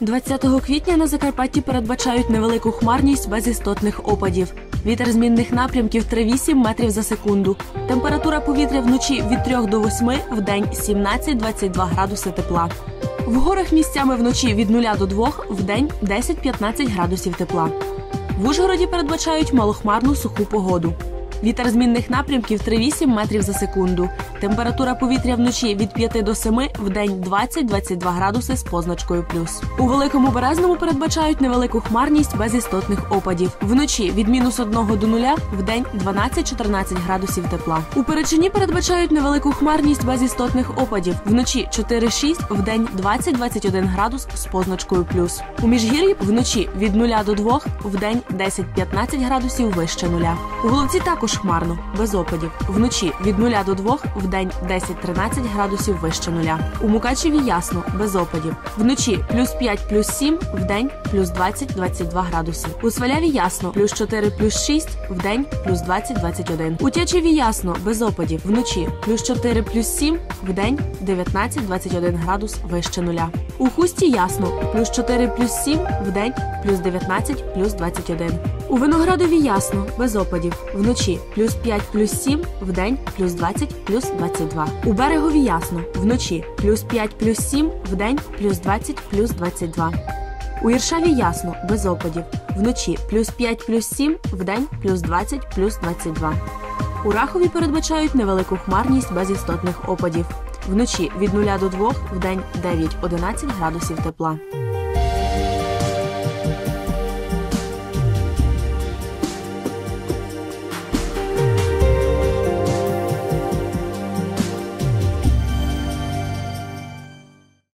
20 квітня на Закарпатті передбачають невелику хмарність без істотних опадів. Вітер змінних напрямків 3,8 метрів за секунду. Температура повітря вночі від 3 до 8, в день 17-22 градуси тепла. В горах місцями вночі від 0 до 2, в день 10-15 градусів тепла. В Ужгороді передбачають малохмарну суху погоду. Вітер змінних напрямків 3,8 метрів за секунду. Температура повітря вночі від 5 до 7, в день 20-22 градуси з позначкою плюс. У великому березному передбачають невелику хмарність без істотних опадів. Вночі від мінус 1 до 0, в день 12-14 градусів тепла. У Перечині передбачають невелику хмарність без істотних опадів. Вночі 4-6, в день 20-21 градус з позначкою плюс. У Міжгір'ї вночі від 0 до 2, в день 10-15 градусів вище нуля. У Головці також хмарно, без опадів. Вночі від 0 до 2, в день 10-13 градусів вище нуля. У Мукачеві ясно, без опадів. Вночі плюс 5, плюс 7, в день плюс 20-22 градуси. У Сваляві ясно, плюс 4, плюс 6, в день плюс 20-21. У Тячеві ясно, без опадів. Вночі плюс 4, плюс 7, в день 19-21 градус вище нуля. У Хусті ясно, плюс 4, плюс 7, в день плюс 19, плюс 21. У Виноградові ясно, без опадів. Вночі плюс 5, плюс 7, в день плюс 20, плюс 22. У берегові ясно, вночі плюс 5, плюс 7, в день плюс 20, плюс 22. У Іршаві ясно, без опадів. Вночі плюс 5, плюс 7, в день плюс 20, плюс 22. У Рахові передбачають невелику хмарність без істотних опадів. Вночі від 0 до 2, в день 9-11 градусів тепла.